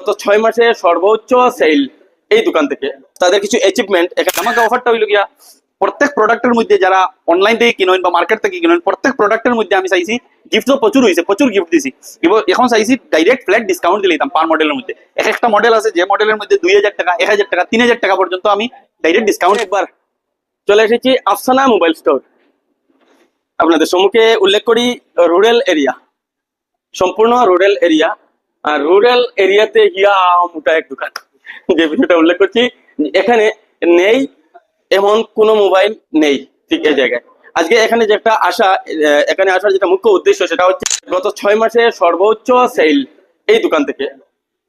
গত ছয় মাসে সর্বোচ্চ সেল এই দোকান থেকে। তাদের কিছু অ্যাচিভমেন্ট এখানে আমাকে অফারটা হইল গিয়া প্রত্যেক প্রোডাক্টের মধ্যে যারা অনলাইন থেকে কিনেন বা মার্কেট থেকে কিনেন প্রত্যেক প্রোডাক্টের মধ্যে আমি চাইছি গিফট তো প্রচুর হয়েছে প্রচুর গিফট দিছি। এবার এখন চাইছি ডাইরেক্ট ফ্ল্যাট ডিসকাউন্ট দিলে দিতাম পার মডেলের মধ্যে। এক একটা মডেল আছে যে মডেলের মধ্যে দুই হাজার টাকা এক হাজার টাকা তিন হাজার টাকা পর্যন্ত আমি ডাইরেক্ট ডিসকাউন্ট একবার। চলে এসেছি আফসানা মোবাইল স্টোর। আপনাদের সম্মুখে উল্লেখ করি রুরাল এরিয়া সম্পূর্ণ রুরাল এরিয়া রুরাল এরিয়াতে গিয়া মোটা এক দোকান। যে বিষয়টা উল্লেখ করছি, এখানে নেই, এমন কোনো মোবাইল নেই ঠিক এই জায়গায়। আজকে এখানে যে একটা এখানে আসার যেটা মুখ্য উদ্দেশ্য সেটা হচ্ছে গত ছয় মাসে সর্বোচ্চ সেল এই দোকান থেকে।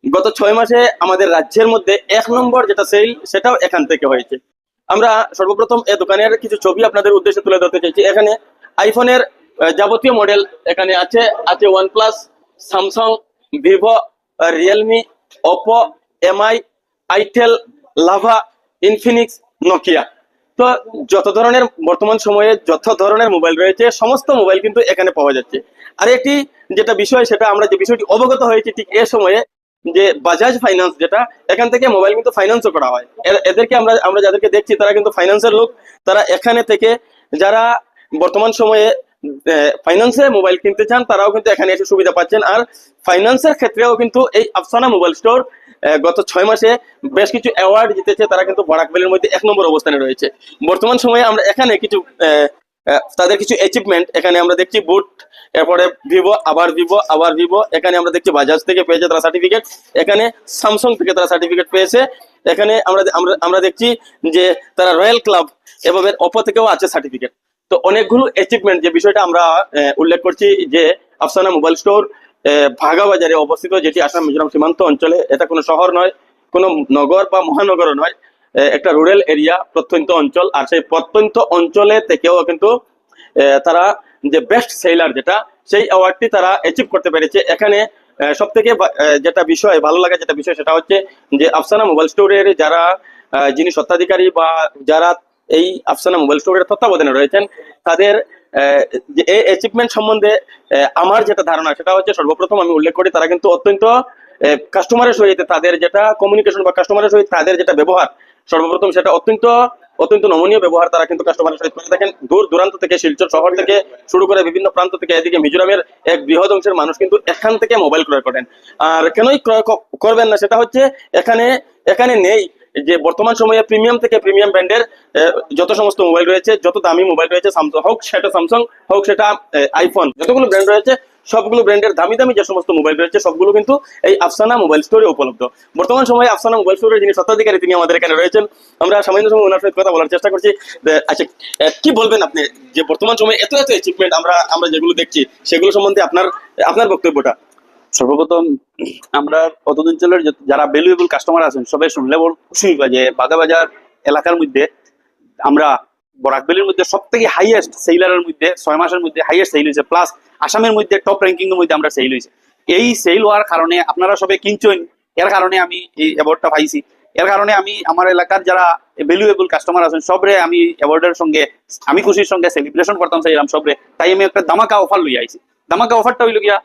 গত ছয় মাসে আমাদের রাজ্যের মধ্যে এক নম্বর যেটা সেল সেটাও এখান থেকে হয়েছে। আমরা সর্বপ্রথম এ দোকানের কিছু ছবি আপনাদের উদ্দেশ্যে তুলে ধরতে চাইছি। এখানে আইফোনের যাবতীয় মডেল এখানে আছে আছে OnePlus Samsung Vivo Realme Oppo Mi itel Lava Infinix Nokia তো যত ধরনের বর্তমান সময়ে যত ধরনের মোবাইল রয়েছে, সমস্ত মোবাইল কিন্তু এখানে পাওয়া যাচ্ছে। আর একটি যেটা বিষয়, সেটা আমরা যে বিষয়টি অবগত হয়েছি ঠিক এ সময়ে, যে বাজাজ ফাইন্যান্স যেটা, এখান থেকে মোবাইল কিন্তু ফাইন্যান্সও করা হয়। এদেরকে আমরা আমরা যাদেরকে দেখছি, তারা কিন্তু ফাইন্যান্সের লোক। তারা এখানে থেকে যারা বর্তমান সময়ে ফাইন্যান্সে মোবাইল কিনতে চান, তারাও কিন্তু এখানে এসে সুবিধা পাচ্ছেন। আর ফাইন্যান্সের ক্ষেত্রেও কিন্তু এই আফসানা মোবাইল স্টোর গত ছয় মাসে বেশ কিছু অ্যাওয়ার্ড জিতেছে। তারা কিন্তু বরাকবেলের মধ্যে এক নম্বর অবস্থানে রয়েছে। বর্তমান সময়ে আমরা এখানে কিছু তাদের কিছু অ্যাচিভমেন্ট এখানে আমরা দেখছি বুট এরপরে ভিভো আবার ভিভো আবার ভিভো এখানে আমরা দেখছি বাজাজ থেকে পেয়েছে তারা সার্টিফিকেট এখানে স্যামসাং থেকে তারা সার্টিফিকেট পেয়েছে। এখানে আমরা আমরা দেখছি যে তারা রয়্যাল ক্লাব এভাবে অপো থেকেও আছে সার্টিফিকেট তো অনেকগুলো অ্যাচিভমেন্ট যে বিষয়টা আমরা উল্লেখ করছি যে আফসানা মোবাইল স্টোর ভাগা বাজারে অবস্থিত, যেটি আসাম মিজোরাম সীমান্ত অঞ্চলে, এটা কোনো শহর নয়, কোনো নগর বা মহানগর নয় একটা রুরাল এরিয়া প্রত্যন্ত অঞ্চল, আর সেই প্রত্যন্ত অঞ্চলে থেকেও কিন্তু তারা যে বেস্ট সেলার যেটা, সেই অ্যাওয়ার্ডটি তারা অ্যাচিভ করতে পেরেছে। এখানে সব থেকে যেটা বিষয়, ভালো লাগা যেটা বিষয়, সেটা হচ্ছে যে আফসানা মোবাইল স্টোরের যারা যিনি স্বত্বাধিকারী বা যারা এই আফসানা মোবাইল স্টোরের তত্ত্বাবধানে রয়েছেন। তাদের এই অ্যাচিভমেন্ট সম্বন্ধে আমার যেটা ধারণা, সেটা হচ্ছে সর্বপ্রথম আমি উল্লেখ করি, তারা কিন্তু অত্যন্ত কাস্টমারের সহিত তাদের যেটা কমিউনিকেশন বা কাস্টমারের সহিত তাদের যেটা ব্যবহার, সর্বপ্রথম সেটা অত্যন্ত অত্যন্ত নমনীয় ব্যবহার তারা কিন্তু কাস্টমারের সহিত করে থাকেন। দূর দূরান্ত থেকে শিলচর শহর থেকে শুরু করে বিভিন্ন প্রান্ত থেকে এদিকে মিজোরামের এক বৃহৎ অংশের মানুষ কিন্তু এখান থেকে মোবাইল ক্রয় করেন। আর কেনই ক্রয় করবেন না, সেটা হচ্ছে এখানে এখানে নেই। যে বর্তমান সময়ে প্রিমিয়াম থেকে প্রিমিয়াম ব্র্যান্ডের যত সমস্ত মোবাইল রয়েছে, যত দামি মোবাইল রয়েছে হোক সেটা স্যামসাং হোক সেটা আইফোন যতগুলো ব্র্যান্ড রয়েছে, সবগুলো ব্র্যান্ডের দামি দামি যে সমস্ত মোবাইল রয়েছে, সবগুলো কিন্তু এই আফসানা মোবাইল স্টোরে উপলব্ধ। বর্তমান সময়ে আফসানা মোবাইল স্টোরের যিনি স্বত্বাধিকারী, তিনি আমাদের এখানে রয়েছেন। আমরা সামান্য সময় ওনার সাথে কথা বলার চেষ্টা করছি। আচ্ছা কি বলবেন আপনি? যে বর্তমান সময়ে এত এত অ্যাচিভমেন্ট আমরা আমরা যেগুলো দেখছি, সেগুলো সম্বন্ধে আপনার আপনার বক্তব্যটা। সর্বপ্রথম আমরা যে- যারা ভ্যালুয়েবল কাস্টমার আছেন, সবাই শুনলে হইবা যে বাজার এলাকার মধ্যে আমরা বরাকবেলির মধ্যে সব থেকে হাইয়েস্ট সেলারের মধ্যে, ছয় মাসের মধ্যে হাইয়েস্ট সেল হয়েছে প্লাস আসামের মধ্যে টপ র্যাঙ্কিং এর মধ্যে আমরা সেল হয়েছে। এই সেল হওয়ার কারণে আপনারা সবাই কিনছেন এর কারণে আমি এই অ্যাওয়ার্ডটা পাইছি। এর কারণে আমি আমার এলাকার যারা ভ্যালুয়েবল কাস্টমার আছেন, সবরে আমি অ্যাওয়ার্ডের সঙ্গে, আমি খুশির সঙ্গে সেলিব্রেশন করতাম, চাইলাম সবরে। তাই আমি একটা দামাকা অফার লইয়া আইছি। দামাকা অফারটা হইল গিয়া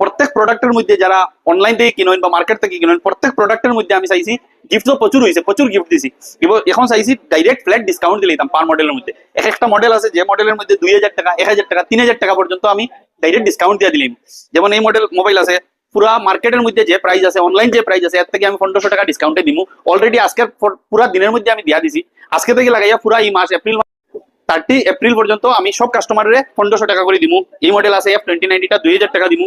প্রত্যেক প্রোডাক্টের মধ্যে যারা অনলাইন থেকে কিনেন বা মার্কেট থেকে কিনেন, প্রত্যেক প্রোডাক্টের মধ্যে আমি চাইছি গিফট প্রচুর হয়েছে প্রচুর গিফট দিছি। এবার এখন চাইছি ডাইরেক্ট ফ্ল্যাট ডিসকাউন্ট দিলে দিতাম পার মডেলের মধ্যে। এক একটা মডেল আছে, যে মডেলের মধ্যে দুই হাজার টাকা, এক হাজার টাকা, তিন হাজার টাকা পর্যন্ত আমি ডাইরেক্ট ডিসকাউন্ট দিয়ে দিলাম। যেমন এই মডেল মোবাইল আছে, পুরা মার্কেটের মধ্যে যে প্রাইস আছে অনলাইন যে প্রাইস আছে, এর থেকে আমি পনেরোশো টাকা ডিসকাউন্টে দিমু। অলরেডি আজকের পুরা দিনের মধ্যে আমি দিয়া দিছি। আজকে থেকে লাগাইয়া পুরা এই মাস, এপ্রিল থার্টি এপ্রিল পর্যন্ত আমি সব কাস্টমারের পনেরোশো টাকা করে দিমু। এই মডেল আছে এফ টোয়েন্টি নাইনটিটা দুই হাজার টাকা দিমু।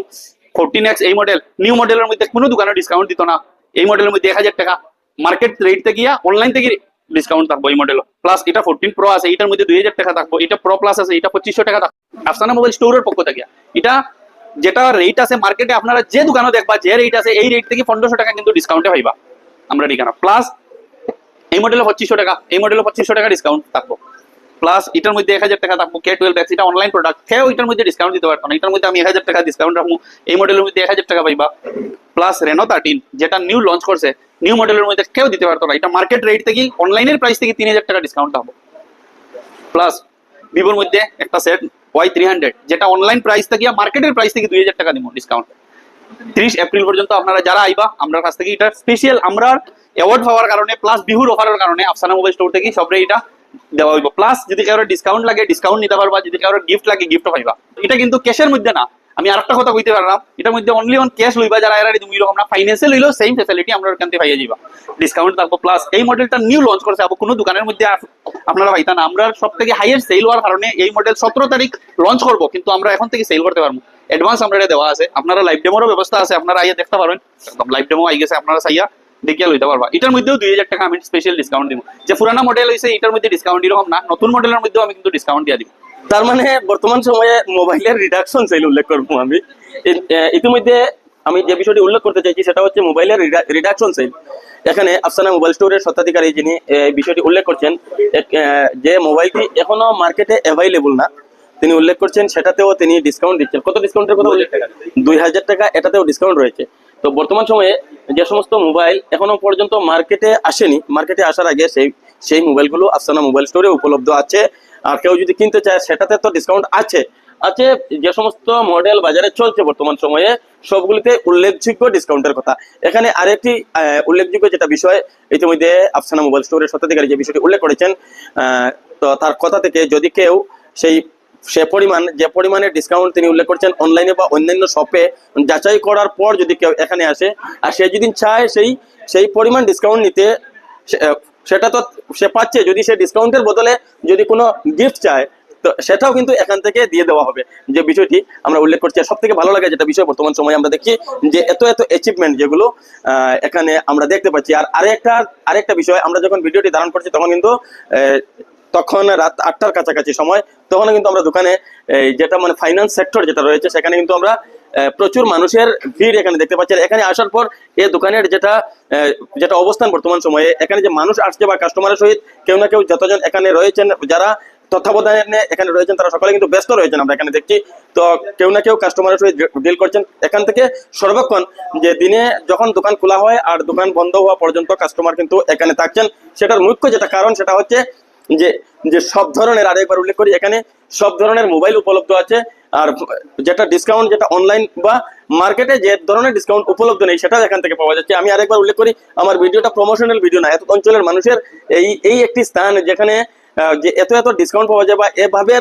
ফোরটিন এক্স এই মডেল নিউ মডেলের মধ্যে কোনো দোকানে ডিসকাউন্ট দিত না। এই মডেলের মধ্যে এক হাজার টাকা মার্কেট রেট থেকে অনলাইন থেকে ডিসকাউন্ট থাকব এই মডেল প্লাস এটা ফোরটিন প্রো আছে, এটার মধ্যে দুই হাজার টাকা থাকব, এটা প্রো প্লাস আছে, এটা পঁচিশশো টাকা থাকব। আফসানা মোবাইল স্টোরের পক্ষ থেকে। এটা যেটা রেট আছে মার্কেটে আপনারা যে দোকানে দেখবা, যে রেট আছে, এই রেট থেকে পনেরোশো টাকা কিন্তু ডিসকাউন্টে পাইবা। আমরা ঠিকানা প্লাস এই মডেলে পঁচিশশো টাকা, এই মডেলে পঁচিশশো টাকা ডিসকাউন্ট থাকব। প্লাস এটার মধ্যে এক হাজার টাকা থাকব কে টুয়েলভ এক্স এটা অনলাইন প্রোডাক্ট কেউ এটার মধ্যে ডিসকাউন্ট দিতে পারতো না। এটার মধ্যে আমি এক হাজার টাকা ডিসকাউন্ট রাখব। এই মডেলের মধ্যে এক হাজার টাকা পাইবা। প্লাস রেনো থার্টিন যেটা নিউ লঞ্চ করছে নিউ মডেলের মধ্যে কেউ দিতে পারতো না। এটা মার্কেট রেট থেকে অনলাইনের প্রাইস থেকে তিন হাজার টাকা ডিসকাউন্ট থাকব প্লাস ভিভোর মধ্যে একটা সেট ওয়াই থ্রি হান্ড্রেড যেটা অনলাইন প্রাইস থেকে মার্কেটের প্রাইস থেকে দুই হাজার টাকা দিব ডিসকাউন্ট ত্রিশ এপ্রিল পর্যন্ত আপনারা যারা আইবা, আমরা কাছ থেকে এটা স্পেশাল আমরা অ্যাওয়ার্ড পাওয়ার কারণে প্লাস বিহুর অফারের কারণে আফসানা মোবাইল স্টোর থেকে সবরে এটা দেওয়া হইব। প্লাস যদি কারোর ডিসকাউন্ট লাগে ডিসকাউন্ট নিতে পারবা। যদি কারোর গিফট লাগে গিফটও পাইবা। এটা কিন্তু ক্যাশের মধ্যে না। আমি কথা পারলাম। এটার মধ্যে অনলি অন ক্যাশ লইবা। যারা এরা তুমি আমরা ফাইন্যান্সে লইলেও সেম আমরা এখান থেকে ডিসকাউন্ট থাকব। প্লাস এই মডেলটা নিউ লঞ্চ আবার কোনো দোকানের মধ্যে আপনারা পাইতা না। আমরা সব থেকে হাইয়েস্ট সেল হওয়ার কারণে এই মডেল সতেরো তারিখ লঞ্চ করব। কিন্তু আমরা এখন থেকে সেল করতে পারব। অ্যাডভান্স আমরা এটা দেওয়া আছে। আপনারা লাইভ ডেমোরও ব্যবস্থা আছে। আপনারা আইয়া দেখতে পারেন। লাইভ ডেমো আই গেছে। আপনারা চাইয়া দেখিয়া লইতে পারবা। এটার মধ্যেও দুই হাজার টাকা আমি স্পেশাল ডিসকাউন্ট দিব। যে পুরানা মডেল হয়েছে এটার মধ্যে ডিসকাউন্ট এরকম না নতুন মডেলের মধ্যেও আমি কিন্তু ডিসকাউন্ট দিয়ে দিব। তার মানে বর্তমান সময়ে মোবাইলের রিডাকশন সেল উল্লেখ করব আমি। ইতিমধ্যে আমি যে বিষয়টি উল্লেখ করতে চাইছি সেটা হচ্ছে মোবাইলের রিডাকশন সেল এখানে আফসানা মোবাইল স্টোরের স্বত্বাধিকারী যিনি এই বিষয়টি উল্লেখ করছেন যে মোবাইলটি এখনও মার্কেটে অ্যাভাইলেবল না তিনি উল্লেখ করছেন সেটাতেও তিনি ডিসকাউন্ট দিচ্ছেন। কত ডিসকাউন্টের কথা উল্লেখ দুই হাজার টাকা। এটাতেও ডিসকাউন্ট রয়েছে। তো বর্তমান সময়ে যে সমস্ত মোবাইল এখনও পর্যন্ত মার্কেটে আসেনি, মার্কেটে আসার আগে সেই সেই মোবাইলগুলো আফসানা মোবাইল স্টোরে উপলব্ধ আছে। আর কেউ যদি কিনতে চায়, সেটাতে তো ডিসকাউন্ট আছে। আছে যে সমস্ত মডেল বাজারে চলছে বর্তমান সময়ে, সবগুলিতে উল্লেখযোগ্য ডিসকাউন্টের কথা। এখানে আরেকটি উল্লেখযোগ্য যেটা বিষয়, ইতিমধ্যে আফসানা মোবাইল স্টোরের স্বত্বাধিকারী যে বিষয়টি উল্লেখ করেছেন তো তার কথা থেকে যদি কেউ সেই সে পরিমাণ যে পরিমাণে ডিসকাউন্ট তিনি উল্লেখ করছেন অনলাইনে বা অন্যান্য শপে যাচাই করার পর যদি কেউ এখানে আসে, আর সে যদি চায় সেই সেই পরিমাণ ডিসকাউন্ট নিতে সেটা তো সে পাচ্ছে। যদি সে ডিসকাউন্টের বদলে যদি কোনো গিফট চায়, তো সেটাও কিন্তু এখান থেকে দিয়ে দেওয়া হবে। যে বিষয়টি আমরা উল্লেখ করছি সব থেকে ভালো লাগে যেটা বিষয়, বর্তমান সময়ে আমরা দেখি যে এত এত অ্যাচিভমেন্ট যেগুলো এখানে আমরা দেখতে পাচ্ছি। আর আরেকটা আরেকটা বিষয়, আমরা যখন ভিডিওটি ধারণ করছি, তখন কিন্তু তখন রাত আটটার কাছাকাছি সময়, তখন কিন্তু আমরা দোকানে যেটা মানে ফাইন্যান্স সেক্টর যেটা রয়েছে, সেখানে কিন্তু আমরা প্রচুর মানুষের ভিড় এখানে দেখতে পাচ্ছি এখানে আসার পর এই দোকানের যেটা যেটা অবস্থান বর্তমান সময়ে, এখানে যে মানুষ আসছে বা কাস্টমারের সহিত কেউ না কেউ যতজন এখানে রয়েছেন, যারা তত্ত্বাবধানে এখানে রয়েছেন, তারা সকলে কিন্তু ব্যস্ত রয়েছেন আমরা এখানে দেখছি। তো কেউ না কেউ কাস্টমারের সহিত ডিল করছেন। এখান থেকে সর্বক্ষণ যে দিনে যখন দোকান খোলা হয় আর দোকান বন্ধ হওয়া পর্যন্ত কাস্টমার কিন্তু এখানে থাকছেন। সেটার মুখ্য যেটা কারণ, সেটা হচ্ছে যে যে সব ধরনের আরেকবার উল্লেখ করি, এখানে সব ধরনের মোবাইল উপলব্ধ আছে। আর যেটা ডিসকাউন্ট যেটা অনলাইন বা মার্কেটে যে ধরনের ডিসকাউন্ট উপলব্ধ নেই সেটা এখান থেকে পাওয়া যাচ্ছে। আমি আরেকবার উল্লেখ করি, আমার ভিডিওটা প্রমোশনাল ভিডিও না, এত অঞ্চলের মানুষের এই এই একটি স্থান যেখানে যে এত এত ডিসকাউন্ট পাওয়া যায় বা এভাবে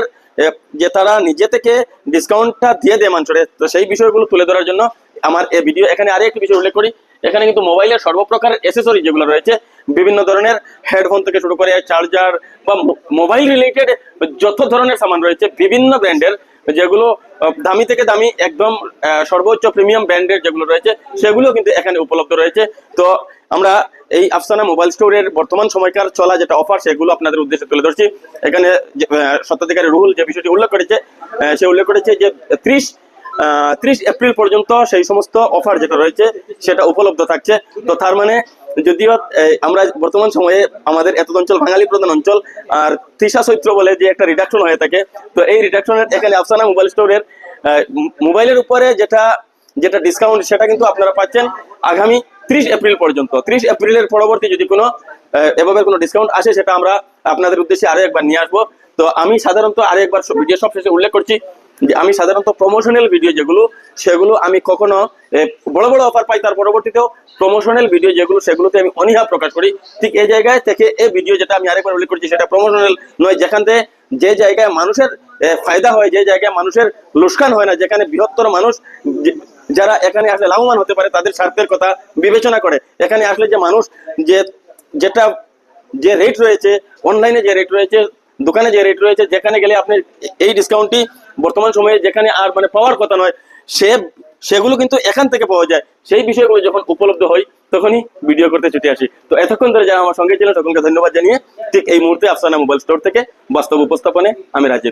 যে তারা নিজে থেকে ডিসকাউন্টটা দিয়ে দেয় মানুষের তো সেই বিষয়গুলো তুলে ধরার জন্য আমার এই ভিডিও এখানে আরেকটি বিষয় উল্লেখ করি। এখানে কিন্তু মোবাইলের সর্বপ্রকার এসেসরি যেগুলো রয়েছে, বিভিন্ন ধরনের হেডফোন থেকে শুরু করে চার্জার বা মোবাইল রিলেটেড যত ধরনের সামান রয়েছে, বিভিন্ন ব্র্যান্ডের যেগুলো দামি থেকে দামি একদম সর্বোচ্চ প্রিমিয়াম ব্র্যান্ডের যেগুলো রয়েছে, সেগুলো কিন্তু এখানে উপলব্ধ রয়েছে। তো আমরা এই আফসানা মোবাইল স্টোরের বর্তমান সময়কার চলা যেটা অফার সেগুলো আপনাদের উদ্দেশ্যে তুলে ধরছি। এখানে স্বত্বাধিকারী রুহুল যে বিষয়টি উল্লেখ করেছে সে উল্লেখ করেছে যে ত্রিশ ত্রিশ এপ্রিল পর্যন্ত সেই সমস্ত অফার যেটা রয়েছে, সেটা উপলব্ধ থাকছে। তো তার মানে যদিও আমরা বর্তমান সময়ে আমাদের এত অঞ্চল বাঙালি প্রধান অঞ্চল, আর তৃষা চৈত্র বলে যে একটা রিডাকশন হয়ে থাকে, তো এই রিডাকশনের এখানে আফসানা মোবাইল স্টোরের মোবাইলের উপরে যেটা যেটা ডিসকাউন্ট সেটা কিন্তু আপনারা পাচ্ছেন আগামী ত্রিশ এপ্রিল পর্যন্ত। ত্রিশ এপ্রিলের পরবর্তী যদি কোনো এভাবে কোনো ডিসকাউন্ট আসে, সেটা আমরা আপনাদের উদ্দেশ্যে আরও একবার নিয়ে আসব। তো আমি সাধারণত আরও একবার ভিডিও সব শেষে উল্লেখ করছি আমি সাধারণত প্রমোশনাল ভিডিও যেগুলো, সেগুলো আমি কখনো বড় বড় অফার পাই, তার পরবর্তীতেও প্রমোশনাল ভিডিও যেগুলো, সেগুলোতে আমি অনীহা প্রকাশ করি। ঠিক এই জায়গায় থেকে এই ভিডিও যেটা আমি আরেকবার উল্লেখ করছি, সেটা প্রমোশনাল নয়। যেখান থেকে যে জায়গায় মানুষের ফায়দা হয়, যে জায়গায় মানুষের লোকসান হয় না, যেখানে বৃহত্তর মানুষ যারা এখানে আসলে লাভবান হতে পারে, তাদের স্বার্থের কথা বিবেচনা করে। এখানে আসলে যে মানুষ যে, যেটা, যে রেট রয়েছে অনলাইনে যে রেট রয়েছে, দোকানে যে রেট রয়েছে, যেখানে গেলে আপনি এই ডিসকাউন্টটি বর্তমান সময়ে যেখানে আর মানে পাওয়ার কথা নয়, সে, সেগুলো কিন্তু এখান থেকে পাওয়া যায়। সেই বিষয়গুলো যখন উপলব্ধ হয়, তখনই ভিডিও করতে ছুটে আসি। তো এতক্ষণ ধরে যারা আমার সঙ্গে ছিলেন, সকলকে ধন্যবাদ জানিয়ে ঠিক এই মুহূর্তে আফসানা মোবাইল স্টোর থেকে বাস্তব উপস্থাপনে আমি রাজীব।